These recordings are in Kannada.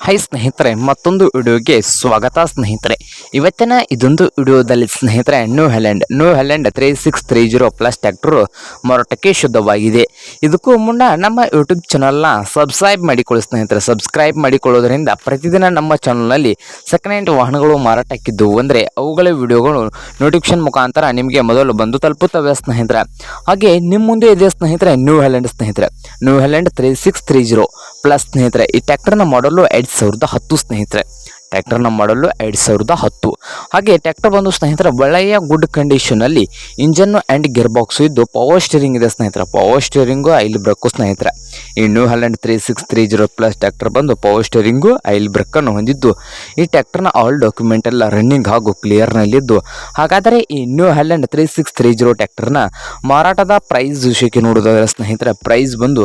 ಹೈ ಸ್ನೇಹಿತರೆ ಮತ್ತೊಂದು ವಿಡಿಯೋಗೆ ಸ್ವಾಗತ ಸ್ನೇಹಿತರೆ. ಇವತ್ತಿನ ಇದೊಂದು ವಿಡಿಯೋದಲ್ಲಿ ಸ್ನೇಹಿತರೆ New Holland New Holland three six three zero plus tractor ಮಾರಾಟಕ್ಕೆ ಶುದ್ಧವಾಗಿದೆ. ಇದಕ್ಕೂ ಮುನ್ನ ನಮ್ಮ ಯೂಟ್ಯೂಬ್ ಚಾನಲ್ನ ಸಬ್ಸ್ಕ್ರೈಬ್ ಮಾಡಿಕೊಳ್ಳಿ ಸ್ನೇಹಿತರೆ. ಸಬ್ಸ್ಕ್ರೈಬ್ ಮಾಡಿಕೊಳ್ಳೋದ್ರಿಂದ ಪ್ರತಿದಿನ ನಮ್ಮ ಚಾನಲ್ನಲ್ಲಿ ಸೆಕೆಂಡ್ ಹ್ಯಾಂಡ್ ವಾಹನಗಳು ಮಾರಾಟಕ್ಕಿದ್ದವು ಅಂದರೆ ಅವುಗಳ ವಿಡಿಯೋಗಳು ನೋಟಿಫಿಕೇಶನ್ ಮುಖಾಂತರ ನಿಮಗೆ ಮೊದಲು ಬಂದು ತಲುಪುತ್ತವೆ ಸ್ನೇಹಿತರೆ. ಹಾಗೆ ನಿಮ್ಮ ಮುಂದೆ ಇದೆ ಸ್ನೇಹಿತರೆ ನ್ಯೂ ಹೆಲೆಂಡ್ ಸ್ನೇಹಿತರೆ. New Holland three six three zero plus ಸ್ನೇಹಿತರೆ, ಈ ಟ್ಯಾಕ್ಟರ್ನ ಮಾಡಲು ಎರಡು ಸಾವಿರದ ಹತ್ತು ಸ್ನೇಹಿತರೆ. ಟ್ರ್ಯಾಕ್ಟರ್ನ ಮಾಡಲು ಎರಡು ಸಾವಿರದ ಹತ್ತು. ಹಾಗೆ ಟ್ಯಾಕ್ಟರ್ ಬಂದು ಸ್ನೇಹಿತರ, ಒಳ್ಳೆಯ ಗುಡ್ ಕಂಡೀಷನಲ್ಲಿ ಇಂಜನ್ನು ಆ್ಯಂಡ್ ಗೇರ್ ಬಾಕ್ಸು ಇದ್ದು ಪವರ್ ಸ್ಟೀರಿಂಗ್ ಇದೆ ಸ್ನೇಹಿತರ. ಪವರ್ ಸ್ಟೀರಿಂಗು ಐಲ್ ಬ್ರೇಕು ಸ್ನೇಹಿತರ. ಈ New Holland three six three zero plus tractor ಬಂದು ಪವರ್ ಸ್ಟೀರಿಂಗು ಐಲ್ ಬ್ರೇಕನ್ನು ಹೊಂದಿದ್ದು, ಈ ಟ್ಯಾಕ್ಟರ್ನ ಆಲ್ ಡಾಕ್ಯುಮೆಂಟ್ ಎಲ್ಲ ರನ್ನಿಂಗ್ ಹಾಗೂ ಕ್ಲಿಯರ್ನಲ್ಲಿದ್ದು ಹಾಗಾದರೆ ಈ New Holland three six three zero ಟ್ಯಾಕ್ಟರ್ನ ಮಾರಾಟದ ಪ್ರೈಸ್ ವಿಷಯಕ್ಕೆ ನೋಡೋದಾದ್ರೆ ಸ್ನೇಹಿತರ ಪ್ರೈಸ್ ಬಂದು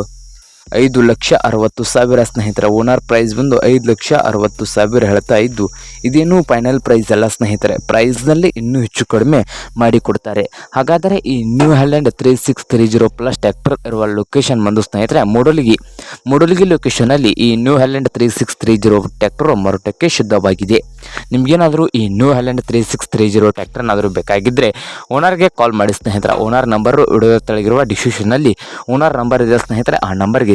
ಐದು ಲಕ್ಷ ಅರವತ್ತು ಸಾವಿರ ಸ್ನೇಹಿತರ ಓನರ್ ಪ್ರೈಸ್ ಬಂದು ಐದು ಲಕ್ಷ ಅರವತ್ತು ಸಾವಿರ ಹೇಳ್ತಾ ಇದ್ದು, ಇದೇನು ಫೈನಲ್ ಪ್ರೈಸ್ ಅಲ್ಲ ಸ್ನೇಹಿತರೆ. ಪ್ರೈಸ್ನಲ್ಲಿ ಇನ್ನೂ ಹೆಚ್ಚು ಕಡಿಮೆ ಮಾಡಿಕೊಡ್ತಾರೆ ಹಾಗಾದರೆ ಈ New Holland three six three zero plus tractor ಇರುವ ಲೊಕೇಶನ್ ಬಂದು ಸ್ನೇಹಿತರೆ ಮೂಡಲಗಿ ಮೂಡಲಗಿ ಲೊಕೇಶನಲ್ಲಿ ಈ New Holland three six three zero tractor ಮರುಟಕ್ಕೆ ಶುದ್ಧವಾಗಿದೆ. ನಿಮಗೇನಾದರೂ ಈ New Holland three six three zero ಟ್ಯಾಕ್ಟರ್ನಾದರೂ ಬೇಕಾಗಿದ್ದರೆ ಓನರ್ಗೆ ಕಾಲ್ ಮಾಡಿ ಸ್ನೇಹಿತರ. ಓನರ್ ನಂಬರು ವಿಡಿಯೋ ತೆಳಗಿರುವ ಡಿಸ್ಕ್ರಿಪ್ಷನ್ನಲ್ಲಿ ಓನರ್ ನಂಬರ್ ಇದೆ ಸ್ನೇಹಿತರೆ. ಆ ನಂಬರ್ಗೆ